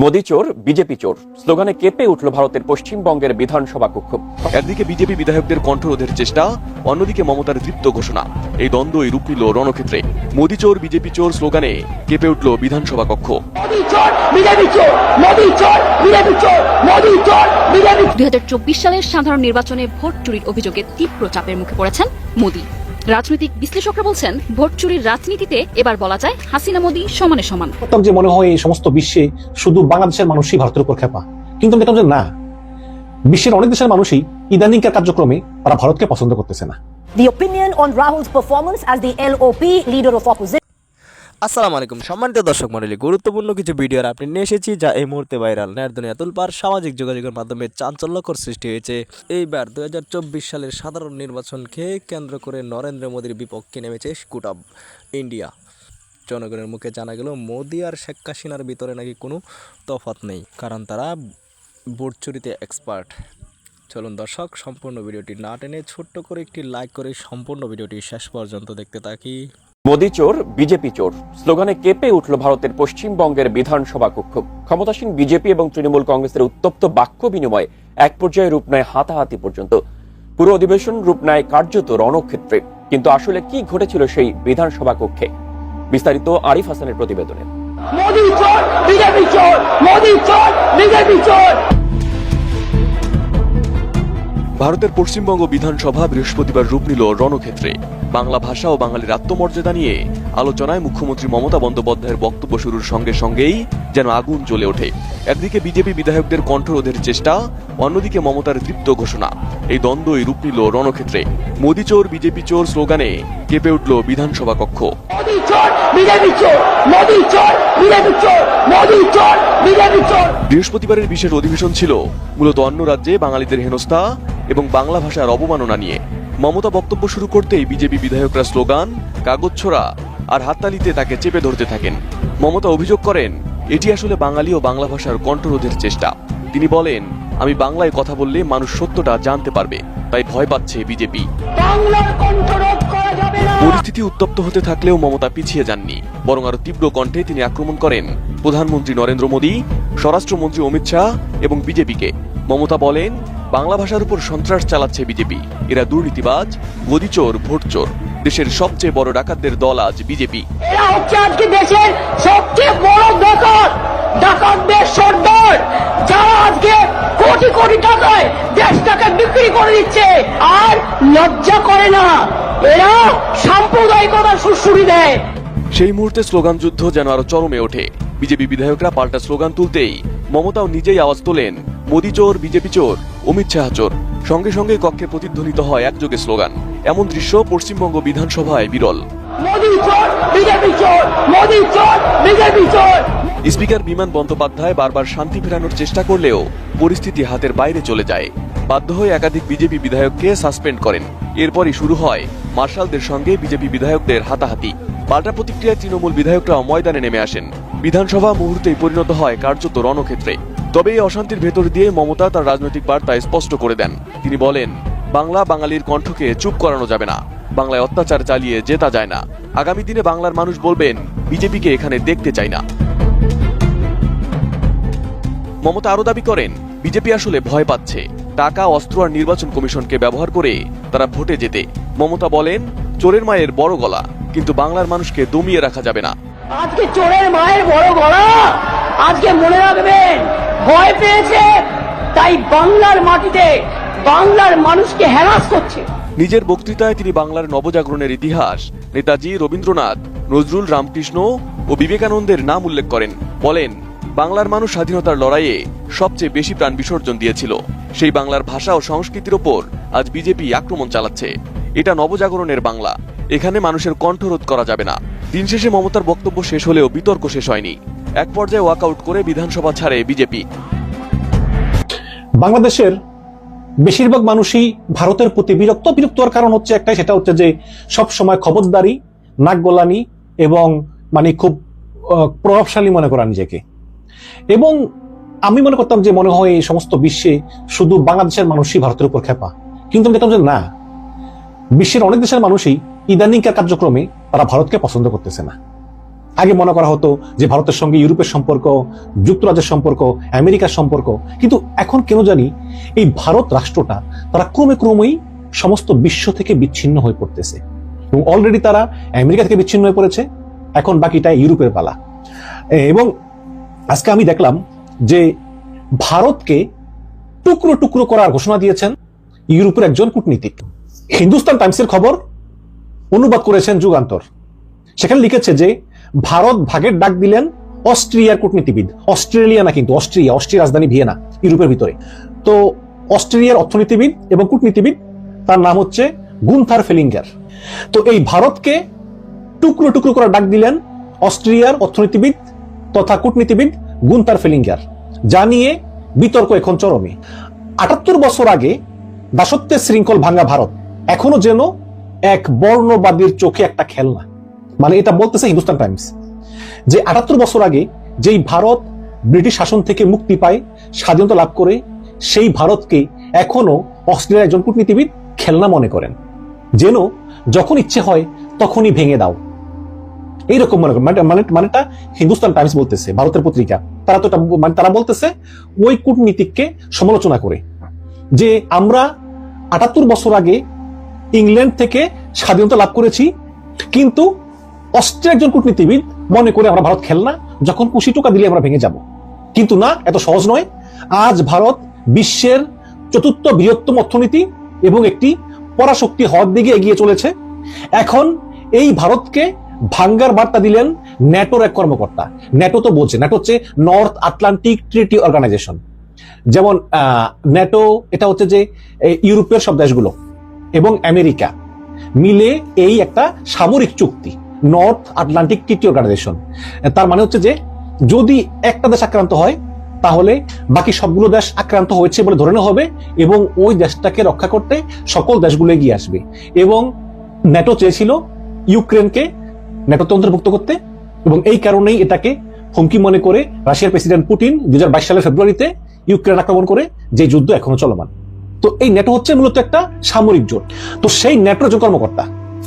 মোদি চোর বিজেপি চোর। স্লোগানে কেঁপে উঠল ভারতের পশ্চিমবঙ্গের বিধানসভা কক্ষ। একদিকে বিজেপি বিধায়কদের কণ্ঠরোধের চেষ্টা অন্যদিকে মমতার দৃপ্ত ঘোষণা। এই দ্বন্দ্বই রূপ নিল রণক্ষেত্রে। মোদি চোর বিজেপি চোর স্লোগানে কেঁপে উঠল বিধানসভা কক্ষ। দুই সালের সাধারণ নির্বাচনে ভোট চুরির অভিযোগে তীব্র চাপের মুখে পড়েছেন মোদি। রাজনৈতিক বিশ্লেষকরা বলছেন ভোট চুরির রাজনীতিতে এবার বলা যায় হাসিনা মোদি সমানে সমান যে মনে হয় এই সমস্ত বিশ্বে শুধু বাংলাদেশের মানুষই ভারতের উপর খেপা কিন্তু দেখলাম যে না বিশ্বের অনেক দেশের মানুষই ইদানিংকার কার্যক্রমে তারা ভারতকে পছন্দ করতেছে না The opinion on Rahul's performance as the LOP leader of opposition. আসসালামু আলাইকুম। সম্মানিত দর্শক মণ্ডলী, গুরুত্বপূর্ণ কিছু ভিডিওর আপনি নিয়ে এসেছি যা এই মুহূর্তে ভাইরাল ন্যার দুনিয়া সামাজিক যোগাযোগের মাধ্যমে চাঞ্চল্যকর সৃষ্টি হয়েছে। এইবার দু হাজার চব্বিশ সালের সাধারণ নির্বাচনকে কেন্দ্র করে নরেন্দ্র মোদীর বিপক্ষে নেমেছে স্কুটাব ইন্ডিয়া। জনগণের মুখে জানা গেল, মোদী আর শেখ হাসিনার ভিতরে নাকি কোনো তফাৎ নেই, কারণ তারা ভোট চুরিতে এক্সপার্ট চলুন দর্শক, সম্পূর্ণ ভিডিওটি না টেনে ছোট্ট করে একটি লাইক করে সম্পূর্ণ ভিডিওটি শেষ পর্যন্ত দেখতে থাকি। মোদি চোর, বিজেপি চোর। স্লোগানে কেঁপে উঠল ভারতের পশ্চিমবঙ্গের বিধানসভা কক্ষ। ক্ষমতাসীন বিজেপি এবং তৃণমূল কংগ্রেসের উত্তপ্ত বাক্য বিনিময় এক পর্যায়ে রূপ নেয় হাতাহাতি পর্যন্ত। পুরো অধিবেশন রূপ নেয় কার্যত রণক্ষেত্রে। কিন্তু আসলে কি ঘটেছিল সেই বিধানসভা কক্ষে? বিস্তারিত আরিফ হাসানের প্রতিবেদনে। মোদি চোর, বিজেপি চোর, মোদি চোর, বিজেপি চোর। ভারতের পশ্চিমবঙ্গ বিধানসভা বৃহস্পতিবার রূপ নিল রণক্ষেত্রে। বাংলা ভাষা ও বাঙালির আত্মমর্যাদা নিয়ে আলোচনায় মুখ্যমন্ত্রী মমতা বন্দ্যোপাধ্যায়ের বক্তব্য শুরুর সঙ্গে সঙ্গেই যেন আগুন জ্বলে ওঠে। একদিকে বিজেপি বিধায়কদের কণ্ঠরোধের চেষ্টা অন্যদিকে মমতার দৃপ্ত ঘোষণা। এই দ্বন্দ্বই রূপ নিল রণক্ষেত্রে। মোদি চোর বিজেপি চোর স্লোগানে কেঁপে উঠল বিধানসভা কক্ষ। বৃহস্পতিবারের বিশেষ অধিবেশন ছিল। মূলত অন্য রাজ্যে বাঙালিদের হেনস্থা এবং বাংলা ভাষার অবমাননা নিয়ে। মমতা বক্তব্য শুরু করতেই বিজেপি বিধায়করা স্লোগান কাগজ ছোড়া আর হাততালিতে তাকে চেপে ধরতে থাকেন। মমতা অভিযোগ করেন এটি আসলে বাঙালি ও বাংলা ভাষার কণ্ঠরোধের চেষ্টা। তিনি বলেন আমি বাংলায় কথা বললে মানুষ সত্যটা জানতে পারবে তাই ভয় পাচ্ছে বিজেপি। পরিস্থিতি উত্তপ্ত হতে থাকলেও মমতা পিছিয়ে যাননি বরং আরও তীব্র কণ্ঠে তিনি আক্রমণ করেন। প্রধানমন্ত্রী নরেন্দ্র মোদী স্বরাষ্ট্রমন্ত্রী অমিত শাহ এবং বিজেপিকে। মমতা বলেন বাংলা ভাষার উপর সন্ত্রাস চালাচ্ছে বিজেপি। এরা দুর্নীতিবাজ গদিচোর ভোটচোর। দেশের সবচেয়ে বড় ডাকাতদের দল আজ বিজেপি। এরা হচ্ছে আজকে দেশের সবচেয়ে বড় ডাকাত। ডাকাতদের সর্দার। যারা আজকে কোটি কোটি টাকায় দেশটাকে বিক্রি করে দিচ্ছে আর লজ্জা করে না। এরা সাম্প্রদায়িকতা সুশ্রুতি দেয়। সেই মুহূর্তে স্লোগান যুদ্ধ যেন আরও চরমে ওঠে। বিজেপি বিধায়করা পাল্টা স্লোগান তুলতেই মমতাও নিজেই আওয়াজ তোলেন মোদি চোর বিজেপি চোর। অমিত শাহ চোর। সঙ্গে সঙ্গে কক্ষে প্রতিধ্বনিত হয় একযোগে স্লোগান। এমন দৃশ্য পশ্চিমবঙ্গ বিধানসভায় বিরল। স্পিকার বিমান বন্দ্যোপাধ্যায় বারবার শান্তি ফেরানোর চেষ্টা করলেও পরিস্থিতি হাতের বাইরে চলে যায়। বাধ্য হয়ে একাধিক বিজেপি বিধায়ককে সাসপেন্ড করেন। এরপরই শুরু হয় মার্শালদের সঙ্গে বিজেপি বিধায়কদের হাতাহাতি। পাল্টা প্রতিক্রিয়ায় তৃণমূল বিধায়করা ময়দানে নেমে আসেন। বিধানসভা মুহূর্তেই পরিণত হয় কার্যত রণক্ষেত্রে। তবে এই অশান্তির ভেতর দিয়ে মমতা তার রাজনৈতিক বার্তা স্পষ্ট করে দেন। তিনি বলেন, বাংলা বাঙালির কণ্ঠকে চুপ করানো যাবে না। বাংলায় অত্যাচার চালিয়ে জেতা যায় না। আগামী দিনে বাংলার মানুষ বলবেন, বিজেপিকে এখানে দেখতে চাই না। মমতা আরও দাবি করেন, বিজেপি আসলে ভয় পাচ্ছে। টাকা, অস্ত্র আর নির্বাচন কমিশনকে ব্যবহার করে তারা ভোটে যেতে মমতা বলেন, চোরের মায়ের বড় গলা, কিন্তু বাংলার মানুষকে দমিয়ে রাখা যাবে না। আজকে চোরের মায়ের বড় গলা! আজকে মনে রাখবেন ভয় পেয়েছে, তাই বাংলার মাটিতে বাংলার মানুষকে হ্যারাস করছে। নিজের বক্তৃতায় তিনি বাংলার নবজাগরণের ইতিহাস, নেতাজি রবীন্দ্রনাথ, নজরুল রামকৃষ্ণ ও বিবেকানন্দের নাম উল্লেখ করেন। বলেন, বাংলার মানুষ স্বাধীনতার লড়াইয়ে সবচেয়ে বেশি প্রাণ বিসর্জন দিয়েছিল। সেই বাংলার ভাষা ও সংস্কৃতির ওপর আজ বিজেপি আক্রমণ চালাচ্ছে। এটা নবজাগরণের বাংলা। এখানে মানুষের কণ্ঠরোধ করা যাবে না। দিন শেষে মমতার বক্তব্য শেষ হলেও বিতর্ক শেষ হয়নি। এক পর্যায়ে ওয়াকআউট করে বিধানসভা ছাড়ে বিজেপি। বাংলাদেশের বেশিরভাগ মানুষই ভারতের প্রতি বিরক্ত বিরক্ত হওয়ার কারণ হচ্ছে একটাই, সেটা হচ্ছে যে সব সময় খবরদারি, নাক গোলানি এবং মানে খুব প্রভাবশালী মনে করা নিজেকে। এবং আমি মনে করতাম যে মনে হয় এই সমস্ত বিশ্বে শুধু বাংলাদেশের মানুষই ভারতের উপর খেপা কিন্তু আমি দেখতাম যে না, বিশ্বের অনেক দেশের মানুষই ইদানিংকার কার্যক্রমে তারা ভারতকে পছন্দ করতেছে না। আগে মনে করা হতো যে ভারতের সঙ্গে ইউরোপের সম্পর্ক, যুক্তরাজ্যের সম্পর্ক, আমেরিকার সম্পর্ক। কিন্তু এখন কেন জানি এই ভারত রাষ্ট্রটা তারা ক্রমে ক্রমেই সমস্ত বিশ্ব থেকে বিচ্ছিন্ন হয়ে পড়তেছে। এবং অলরেডি তারা আমেরিকা থেকে বিচ্ছিন্ন হয়ে পড়েছে, এখন বাকিটা ইউরোপের পালা। এবং আজকে আমি দেখলাম যে ভারতকে টুকরো টুকরো করার ঘোষণা দিয়েছেন ইউরোপের একজন কূটনীতিক। হিন্দুস্তান টাইমসের খবর অনুবাদ করেছেন যুগান্তর। সেখানে লিখেছে যে ভারত ভাগের ডাক দিলেন অস্ট্রিয়ার কূটনীতিবিদ। অস্ট্রেলিয়া না কিন্তু, অস্ট্রিয়া অস্ট্রিয়া রাজধানী ভিয়েনা, ইউরোপের ভিতরে। তো অস্ট্রেলিয়ার অর্থনীতিবিদ এবং কূটনীতিবিদ, তার নাম হচ্ছে গুনথার ফেলিঙ্গার। তো এই ভারতকে টুকরো টুকরো করে ডাক দিলেন অস্ট্রিয়ার অর্থনীতিবিদ তথা কূটনীতিবিদ গুনতার ফেলিঙ্গার, যা নিয়ে বিতর্ক এখন চরমে। আটাত্তর বছর আগে দাসত্বের শৃঙ্খল ভাঙ্গা ভারত এখনও যেন এক বর্ণবাদীর চোখে একটা খেলনা। মানে এটা বলতেছে হিন্দুস্তান টাইমস, যে আটাত্তর বছর আগে যেই ভারত ব্রিটিশ শাসন থেকে মুক্তি পায়, স্বাধীনতা লাভ করে, সেই ভারতকে এখনও অস্ট্রেলিয়ার একজন কূটনীতিবিদ খেলনা মনে করেন। যেন যখন ইচ্ছে হয় তখনই ভেঙে দাও। এইরকম মনে করেন। মানে মানে- মানেটা হিন্দুস্তান টাইমস বলতেছে, ভারতের পত্রিকা। তারা তো মানে তারা বলতেছে ওই কূটনীতিককে সমালোচনা করে যে আমরা আটাত্তর বছর আগে ইংল্যান্ড থেকে স্বাধীনতা লাভ করেছি, কিন্তু অস্ট্রেলিয়ার একজন কূটনীতিবিদ মনে করে আমরা ভারত খেলনা, যখন কুশি টোকা দিলে আমরা ভেঙে যাব। কিন্তু না, এত সহজ নয়। আজ ভারত বিশ্বের চতুর্থ বৃহত্তম অর্থনীতি এবং একটি পরাশক্তি হওয়ার দিকে এগিয়ে চলেছে। এখন এই ভারতকে ভাঙ্গার বার্তা দিলেন ন্যাটোর এক কর্মকর্তা। ন্যাটো তো বলছে, ন্যাটো হচ্ছে নর্থ আটলান্টিক ট্রিটি অর্গানাইজেশন। যেমন ন্যাটো এটা হচ্ছে যে ইউরোপের সব দেশগুলো এবং আমেরিকা। মিলে এই একটা সামরিক চুক্তি। নর্থ আটলান্টিক ট্রিটি অর্গানাইজেশন তার মানে হচ্ছে যে, যদি একটা দেশ আক্রান্ত হয়, তাহলে বাকি সবগুলো দেশ আক্রান্ত হয়েছে বলে ধরে নেওয়া হবে এবং ওই দেশটাকে রক্ষা করতে সকল দেশগুলো এগিয়ে আসবে। এবং ন্যাটো চেয়েছিল ইউক্রেনকে ন্যাটোতে অন্তর্ভুক্ত করতে এবং এই কারণেই এটাকে হুমকি মনে করে রাশিয়ার প্রেসিডেন্ট পুতিন দু সালের ফেব্রুয়ারিতে ইউক্রেন আক্রমণ করে যে যুদ্ধ এখনও চলমান। তো এই ন্যাটো হচ্ছে মূলত একটা সামরিক জোট। তো সেই ন্যাটোর একজন কর্মকর্তা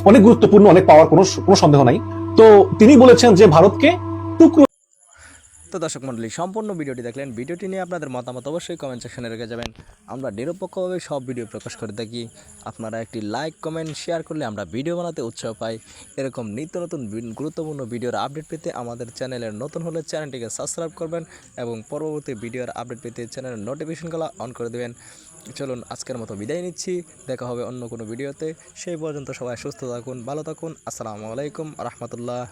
অনেক গুরুত্বপূর্ণ, অনেক পাওয়ার কোনো কোনো সন্দেহ নাই। তো তিনি বলেছেন যে ভারতকে টুকরো তো দর্শক মন্ডলী, সম্পূর্ণ ভিডিওটি দেখলেন। ভিডিওটি নিয়ে আপনাদের মতামত অবশ্যই কমেন্ট সেকশনে রেখে যাবেন। আমরা নিরপেক্ষভাবে সব ভিডিও প্রকাশ করে থাকি। আপনারা একটি লাইক কমেন্ট শেয়ার করলে আমরা ভিডিও বানাতে উৎসাহ পাই। এরকম নিত্য নতুন গুরুত্বপূর্ণ ভিডিওর আপডেট পেতে আমাদের চ্যানেলের নতুন হলে চ্যানেলটিকে সাবস্ক্রাইব করবেন এবং পরবর্তী ভিডিওর আপডেট পেতে চ্যানেলের নোটিফিকেশনগুলো অন করে দেবেন। চলুন আজকের মতো বিদায় নিচ্ছি। দেখা হবে অন্য কোনো ভিডিওতে। সেই পর্যন্ত সবাই সুস্থ থাকুন, ভালো থাকুন। আসসালামু আলাইকুম, রহমতুল্লাহ।